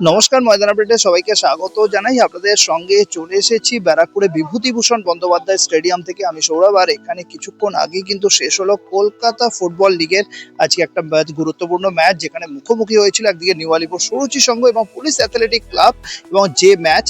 নমস্কার, ময়দান আপডেটে সবাইকে স্বাগত জানাই। আপনাদের সঙ্গে চলে এসেছি ব্যারাকপুরে বিভূতিভূষণ বন্দ্যোপাধ্যায় স্টেডিয়াম থেকে। আমি সৌরভ, আর এখানে কিছুক্ষণ আগে কিন্তু শেষ হলো কলকাতা ফুটবল লিগের আজকে একটা ম্যাচ, গুরুত্বপূর্ণ ম্যাচ, যেখানে মুখোমুখি হয়েছিল একদিকে নিউ আলিপুর সুরুচি সংঘ এবং পুলিশ অ্যাথলেটিক ক্লাব এবং যে ম্যাচ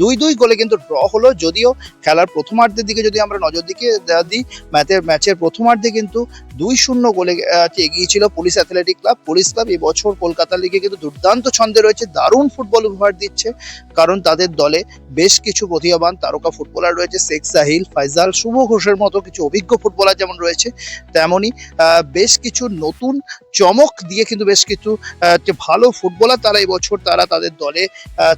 দুই দুই গোলে কিন্তু ড্র হলো। যদিও খেলার প্রথমার্ধের দিকে যদি আমরা নজর দিকে দিই ম্যাচের ম্যাচের প্রথমার্ধে কিন্তু দুই শূন্য গোলে আহ, এগিয়ে ছিল police athletic club. Police club এই বছর কলকাতা লিগে কিন্তু দুর্দান্ত ছন্দে রয়েছে দারুণ ফুটবল উপহার দিচ্ছে। কারণ তাদের দলে বেশ কিছু প্রতিভাবান তারকা ফুটবলার রয়েছে শেখ সাহিল ফাইজাল শুভ ঘোষের মতো কিছু অভিজ্ঞ ফুটবলার যেমন রয়েছে তেমনই বেশ কিছু নতুন চমক দিয়ে কিন্তু বেশ কিছু ভালো ফুটবলার তারা এবছর তারা তাদের দলে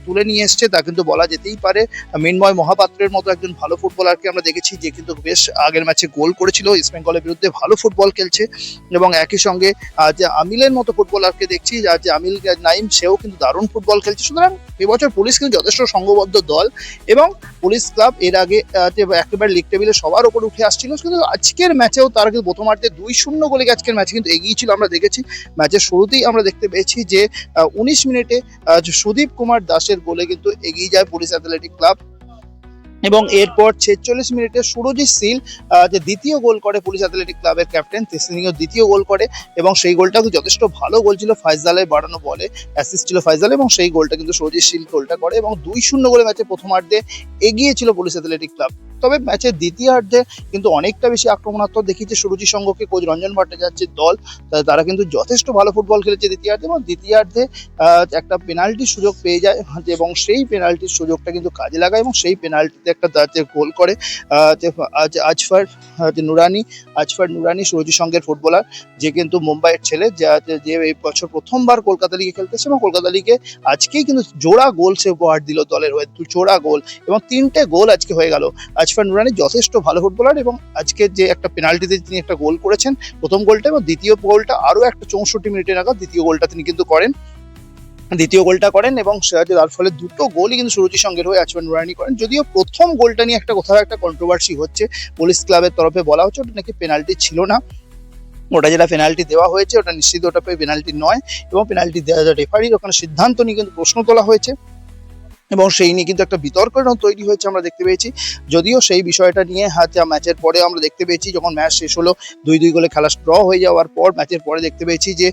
তুলে নিয়ে এসছে। তা কিন্তু বলা যেতেই পারে। মিনময় মহাপাত্রের মতো একজন ভালো ফুটবলারকে আমরা দেখেছি, যে কিন্তু বেশ আগের ম্যাচে গোল করেছিল। ইস্ট বেঙ্গলের বিরুদ্ধে ভালো ফুটবল খেলছে এবং একই সঙ্গে যে আমিলের মতো ফুটবলারকে দেখছি যা যে আমিল নাইম সেও কিন্তু দারুণ ফুটবল খেলছে। সুতরাং এবছর পুলিশ কিন্তু যথেষ্ট সংঘবদ্ধ দল এবং পুলিশ ক্লাব এর আগে একেবারে লিগ টেবিলে সবার ওপর উঠে আসছিল। কিন্তু আজকের ম্যাচেও তারা কিন্তু প্রথমার্ধে দুই শূন্য গোলে আজকের ম্যাচে কিন্তু এগিয়ে ছিল। আমরা দেখেছি, ম্যাচের শুরুতেই আমরা দেখতে পেয়েছি যে উনিশ মিনিটে সুদীপ কুমার দাসের গোলে কিন্তু এগিয়ে যায় পুলিশ অ্যাথলেটিক ক্লাব এবং এরপর ছেচল্লিশ মিনিটে সুরজিৎ সিল যে দ্বিতীয় গোল করে পুলিশ অ্যাথলেটিক ক্লাবের ক্যাপ্টেন তিনিও দ্বিতীয় গোল করে এবং সেই গোলটা যথেষ্ট ভালো গোল ছিল ফাইজালের বাড়ানো বলে অ্যাসিস্ট ছিল ফাইজাল এবং সেই গোলটা কিন্তু সুরজিৎ সিল গোলটা করে এবং দুই শূন্য গোলে ম্যাচে প্রথমার্ধে এগিয়ে ছিল পুলিশ অ্যাথলেটিক ক্লাব তবে ম্যাচের দ্বিতীয়ার্ধে কিন্তু অনেকটা বেশি আক্রমণাত্মক দেখিয়েছে সুরুচি সংঘকে। কোচ রঞ্জন ভট্টাচার্যের দল তারা কিন্তু যথেষ্ট ভালো ফুটবল খেলেছে দ্বিতীয়ার্ধে এবং দ্বিতীয়ার্ধে একটা পেনাল্টির সুযোগ পেয়ে যায় এবং সেই পেনাল্টির সুযোগটা কিন্তু কাজে লাগায় এবং সেই পেনাল্টিতে একটা গোল করে আজ- আজফার নুরানি আজফার নুরানি সুরজি সংঘের ফুটবলার, যে কিন্তু মুম্বাইয়ের ছেলে, যে এই বছর প্রথমবার কলকাতা লিগে খেলতেছে এবং কলকাতা লিগে আজকেই কিন্তু জোড়া গোল সে উপহার দিল দলের হয়ে জোড়া গোল এবং তিনটে গোল আজকে হয়ে গেল। আজফার নুরানি যথেষ্ট ভালো ফুটবলার এবং আজকে যে একটা পেনাল্টিতে তিনি একটা গোল করেছেন প্রথম গোলটা এবং দ্বিতীয় গোলটা আরও একটা চৌষট্টি মিনিটে নাগাদ দ্বিতীয় গোলটা তিনি কিন্তু করেন। দ্বিতীয় গোলটা করেন এবং তার ফলে দুটো গোলই কিন্তু সুরুচি সঙ্গের হয়ে আচমন নুরানি করেন। যদিও প্রথম গোলটা নিয়ে একটা কোথাও একটা কন্ট্রোভার্সি হচ্ছে। পুলিশ ক্লাবের তরফে বলা হচ্ছে ওটা নাকি পেনাল্টি ছিল না। ওটা যেটা পেনাল্টি দেওয়া হয়েছে ওটা নিশ্চিত ওটা পেনাল্টি নয় এবং পেনাল্টি দেওয়া রেফারির ওখানে সিদ্ধান্ত নিয়ে কিন্তু প্রশ্ন তোলা হয়েছে। এবং সেই নিয়ে কিন্তু একটা বিতর্ক তৈরি হয়েছে আমরা দেখতে পেয়েছি। যদিও সেই বিষয়টা নিয়ে হাতে ম্যাচের পরে আমরা দেখতে পেয়েছি, যখন ম্যাচ শেষ হলো, দুই দুই গোলে খেলা ড্র হয়ে যাওয়ার পর ম্যাচের পরে দেখতে পেয়েছি যে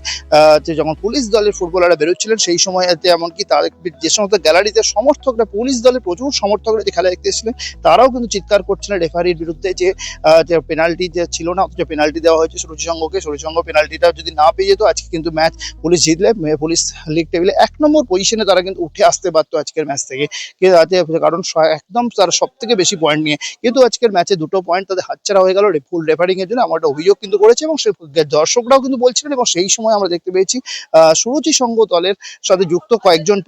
যখন পুলিশ দলের ফুটবলাররা বেরোচ্ছিলেন, সেই সময় এতে এমনকি তার যে সমস্ত গ্যালারিতে সমর্থকরা, পুলিশ দলের প্রচুর সমর্থকরা যে খেলা দেখতে এসেছিলেন, তারাও কিন্তু চিৎকার করছিলেন রেফারির বিরুদ্ধে যে পেনাল্টি যে ছিল না, অথচ পেনাল্টি দেওয়া হয়েছে সুরুচি সংঘকে সুরুচি সংঘ পেনাল্টিটা যদি না পেয়ে যেত, আজকে কিন্তু ম্যাচ পুলিশ জিতলে, পুলিশ লিগ টেবিলে এক নম্বর পজিশনে তারা কিন্তু উঠে আসতে পারতো আজকের ম্যাচ থেকে কারণ একদম তারা সব থেকে বেশি পয়েন্ট নিয়ে। কিন্তু আজকের ম্যাচে দুটো পয়েন্ট তাদের হাতছাড়া হয়ে গেল ফুল রেফারিং এর জন্য আমার একটা অভিযোগ কিন্তু করেছে এবং দর্শকরাও কিন্তু বলছিলেন এবং সেই সময় আমরা দেখতে পেয়েছি সুরুচি সংঘ দলের সাথে যুক্ত কয়েকজন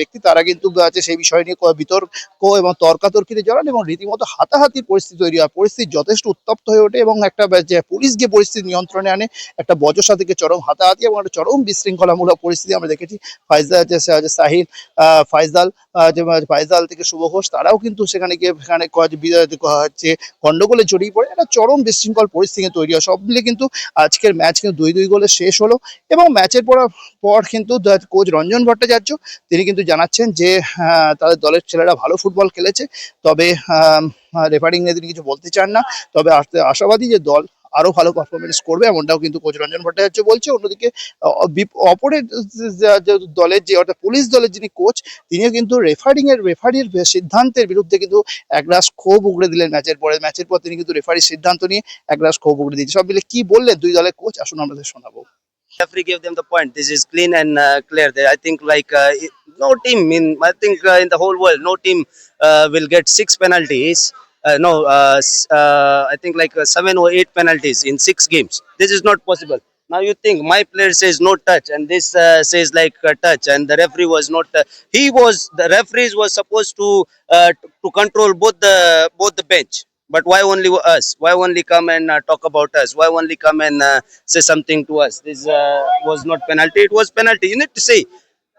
ব্যক্তি, তারা কিন্তু সেই বিষয় নিয়ে বিতর্ক এবং তর্কাতর্কিতে জড়ান এবং রীতিমতো হাতাহাতির পরিস্থিতি তৈরি হয়। পরিস্থিতি যথেষ্ট উত্তপ্ত হয়ে ওঠে এবং একটা যে পুলিশ গিয়ে পরিস্থিতি নিয়ন্ত্রণে আনে, একটা বজসা থেকে চরম হাতাহাতি এবং একটা চরম বিশৃঙ্খলামূলক পরিস্থিতি আমরা দেখেছি। যে সাহিল ফাইজাল যে ফাইজাল থেকে শুভ ঘোষ তারাও কিন্তু সেখানে গিয়ে সেখানে হচ্ছে গন্ডগোলে জড়িয়ে পড়ে। একটা চরম বিশৃঙ্খল পরিস্থিতি তৈরি হয়। সব মিলে কিন্তু আজকের ম্যাচ কিন্তু দুই দুই গোলে শেষ হলো এবং ম্যাচের পর পর কিন্তু কোচ রঞ্জন ভট্টাচার্য তিনি কিন্তু জানাচ্ছেন যে আহ, তাদের দলের ছেলেরা ভালো ফুটবল খেলেছে। তবে রেফারিং নিয়ে তিনি কিছু বলতে চান না। তবে আশাবাদী যে দল আরও ভালো পারফরমেন্স করবে এমনটাও কিন্তু কোচ রঞ্জন ভট্টাচার্য বলছে অন্যদিকে অপরের দলের যে অর্থাৎ পুলিশ দলের যিনি কোচ তিনিও কিন্তু রেফারিং এর রেফারির সিদ্ধান্তের বিরুদ্ধে কিন্তু একরাশ ক্ষোভ উগড়ে দিলেন ম্যাচের পরে ম্যাচের পর তিনি কিন্তু রেফারির সিদ্ধান্ত নিয়ে একরাশ ক্ষোভ উগড়ে দিয়েছে সব মিলে কি বললেন দুই দলের কোচ আসুন আমাদের শোনাবো referee gave them the point. This is clean and uh, clear. I think like uh, no team in I think uh, in the whole world no team uh, will get six penalties. Uh, no, uh, uh, I think like uh, seven or eight penalties in six games. This is not possible. Now you think my player says no touch and this uh, says like uh, touch and the referee was not. Uh, he was the referees was supposed to uh, to control both the both the bench. But why only us? Why only come and uh, talk about us? Why only come and uh, say something to us? This uh, was not penalty. It was penalty. You need to say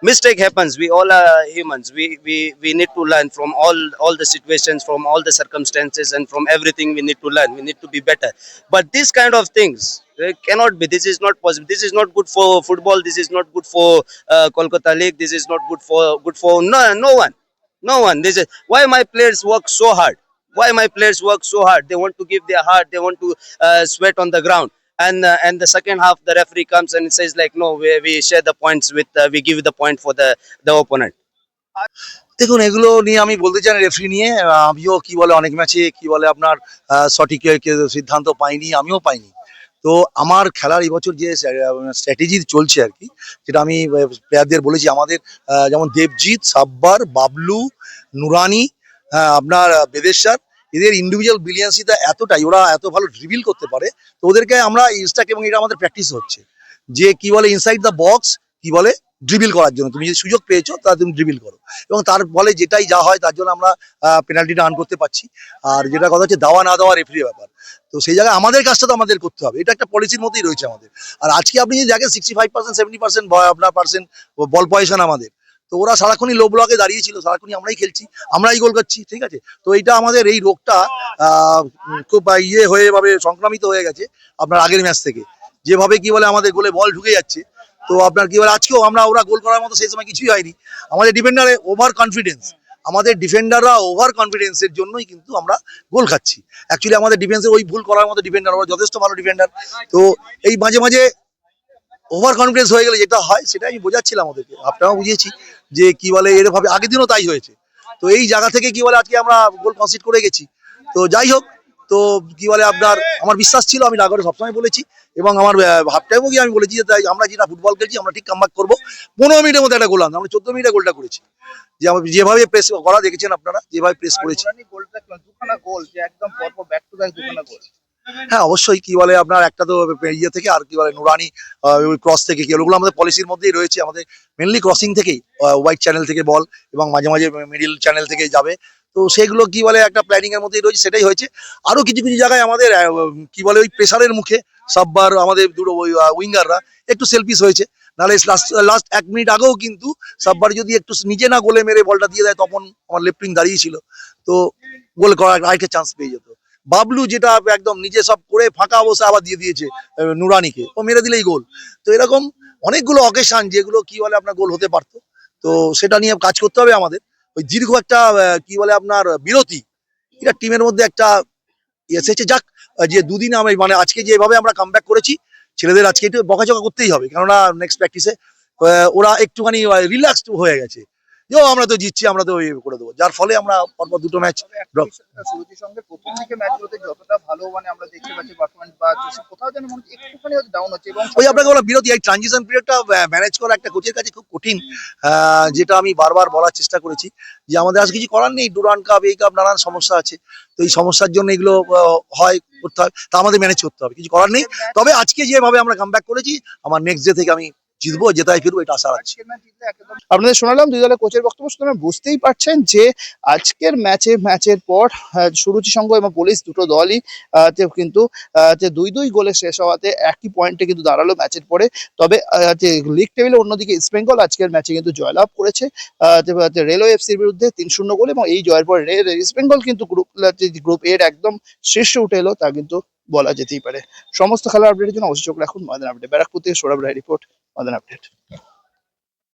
mistake happens. We all are humans. We we we need to learn from all all the situations from all the circumstances and from everything we need to learn. We need to be better. But these kind of things cannot be. This is not possible. This is not good for football. This is not good for uh, kolkata league. This is not good for good for no no one. No one. This is why my players work so hard? Why my players work so hard? They want to give their heart. They want to uh, sweat on the ground and uh, and the second half the referee comes and says like no we, we share the points with uh, we give the point for the the opponent. দেখুন এগুলো নিয়ে আমি বলতে চাই referee নিয়ে। আমিও কি বলে অনেক ম্যাচে কি বলে আপনার সঠিক সিদ্ধান্ত পাইনি আমিও পাইনি। তো আমার খেলার এবছর যে স্ট্র্যাটেজি চলছে আর কি যেটা আমি প্লেয়ারদের বলেছি আমাদের যেমন দেবজিৎ সাব্বার বাবলু নুরানি আপনার বেদেশ্বর এদের ইন্ডিভিজুয়াল ব্রিলিয়ান্সিটা এতটাই, ওরা এত ভালো ড্রিবিল করতে পারে, তো ওদেরকে আমরা ইনস্টাক এবং এটা আমাদের প্র্যাকটিস হচ্ছে। যে কি বলে ইনসাইড দ্য বক্স কি বলে ড্রিবিল করার জন্য। তুমি যদি সুযোগ পেয়েছ, তা তুমি ড্রিবিল করো। এবং তার ফলে যেটাই যা হয়, তার জন্য আমরা পেনাল্টিটা আর্ন করতে পারছি। আর যেটা কথা হচ্ছে, দেওয়া না দেওয়া রেফারি ব্যাপার। তো সেই জায়গায় আমাদের কাজটা তো আমাদের করতে হবে। এটা একটা পলিসির মধ্যেই রয়েছে আমাদের। আর আজকে আপনি যদি দেখেন sixty five percent seventy percent আপনার পার্সেন্ট বল পয়সন আমাদের। তো ওরা সারাক্ষণই লো ব্লকে দাঁড়িয়ে ছিল, সারাক্ষণই আমরাই খেলছি, আমরাই গোল করছি, ঠিক আছে? তো এইটা আমাদের এই রোগটা খুব ইয়ে হয়ে ভাবে সংক্রামিত হয়ে গেছে আপনার আগের ম্যাচ থেকে। যেভাবে কি বলে আমাদের গোলে বল ঢুকে যাচ্ছে, তো আপনার কি বলে, আজকেও আমরা ওরা গোল করার মতো সেই সময় কিছুই হয়নি। আমাদের ডিফেন্ডারে ওভার কনফিডেন্স আমাদের ডিফেন্ডাররা ওভার কনফিডেন্সের জন্যই কিন্তু আমরা গোল খাচ্ছি। অ্যাকচুয়ালি আমাদের ডিফেন্সে ওই ভুল করার মতো ডিফেন্ডার ওরা যথেষ্ট ভালো ডিফেন্ডার তো এই মাঝে মাঝে ওভার কনফিডেন্স হয়ে গেলে যেটা হয় সেটা আমি বোঝাচ্ছিলাম ওদেরকে। আপনারাও বুঝিয়েছি যে কি বলে এরভাবে আগের দিনও তাই হয়েছে। তো এই জায়গা থেকে কি বলে আজকে আমরা গোল কনসিড করে গেছি। তো যাই হোক, তো কি বলে আপনার, আমার বিশ্বাস ছিল, আমি নাগরে সবসময় বলেছি এবং আমার হাফ টাইমও গিয়ে আমি বলেছি যে, তাই আমরা যেটা ফুটবল খেলছি, আমরা ঠিক কামব্যাক করব। পনেরো মিনিটের মধ্যে একটা গোল আনতে আমরা চোদ্দ মিনিটে গোলটা করেছি। যে আমরা যেভাবে প্রেস করা, দেখেছেন আপনারা, যেভাবে প্রেস করেছি নুরানি গোলটা দুখানা গোল যে একদম পরপর ব্যাক টু ব্যাক দুখানা গোল হ্যাঁ অবশ্যই কি বলে আপনার একটা তো ইয়ে থেকে আর কি বলে নুরানি ক্রস থেকে কি ওগুলো আমাদের পলিসির মধ্যেই রয়েছে। আমাদের মেনলি ক্রসিং থেকেই হোয়াইট চ্যানেল থেকে বল এবং মাঝে মাঝে মিডিল চ্যানেল থেকে যাবে। তো সেগুলো কি বলে একটা প্ল্যানিং এর মধ্যেই রয়েছে, সেটাই হয়েছে। আরও কিছু কিছু জায়গায় আমাদের কি বলে ওই প্রেসারের মুখে সাববার আমাদের দুটো ওই উইঙ্গাররা একটু সেলফিস হয়েছে। নাহলে লাস্ট এক মিনিট আগেও কিন্তু সাববার যদি একটু নিজে না গোলে মেরে বলটা দিয়ে দেয়, তখন আমার লেফট উইং দাঁড়িয়ে ছিল তো গোল করার আরেকটা চান্স পেয়ে যেত। বাবলু যেটা একদম নিজে সব করে ফাঁকা অবস্থায় আবার দিয়ে দিয়েছে নুরানিকে। ও মেরে দিলেই গোল। তো এরকম অনেকগুলো অকেশান যেগুলো কি বলে আপনার গোল হতে পারতো। তো সেটা নিয়ে কাজ করতে হবে আমাদের। ওই দীর্ঘ একটা কি বলে আপনার, বিরতি। এটা টিমের মধ্যে একটা এসেছে। যাক, যে দুদিন আমি মানে আজকে যেভাবে আমরা কামব্যাক করেছি, ছেলেদের আজকে একটু বকাঝকা করতেই হবে। কেননা নেক্সট প্র্যাকটিসে ওরা একটুখানি রিল্যাক্সড হয়ে গেছে। যে আমরা তো জিতছি আমরা তো ইয়ে করে দেবো। যার ফলে আমরা পরপর দুটো ম্যাচ মানে ওই আপনাকে বলা বিরতি এই ট্রানজিশন পিরিয়ডটা ম্যানেজ করা একটা কোচের কাছে খুব কঠিন যেটা আমি বারবার বলার চেষ্টা করেছি যে আমাদের আজ কিছু করার নেই ডুরান কাপ এই কাপ নানান সমস্যা আছে। তো এই সমস্যার জন্য এগুলো হয় করতে হয় তা আমাদের ম্যানেজ করতে হবে কিছু করার নেই। তবে আজকে যেভাবে আমরা কাম করেছি আমার নেক্সট ডে থেকে আমি জিতবো, জেতায় ফিরবো, এটা আশা রাখছি। আপনাদের শোনালাম দুই দলের কোচের বক্তব্য সুতরাং বুঝতেই পারছেন যে আজকের ম্যাচে, ম্যাচের পর সুরুচি সংঘ এবং পুলিশ দুটো দলই কিন্তু যে দুই দুই গোলে শেষ হওয়াতে একই পয়েন্টে কিন্তু দাঁড়াল ম্যাচের পরে। তবে যে লিগ টেবিলে অন্যদিকে ইস্ট বেঙ্গল আজকের ম্যাচে কিন্তু জয়লাভ করেছে। রেলওয়ে এফসির বিরুদ্ধে তিন শূন্য গোল এবং এই জয়ের পর রে- ইস্ট বেঙ্গল কিন্তু গ্রুপ গ্রুপ এর একদম শীর্ষে উঠে এলো, তা কিন্তু বলা যেতেই পারে। সমস্ত খেলার আপডেটের জন্য অবশ্যই রাখুন। ময়দান আপডেট ব্যারাকপুর থেকে সৌরভ রায় রিপোর্ট ময়দান আপডেট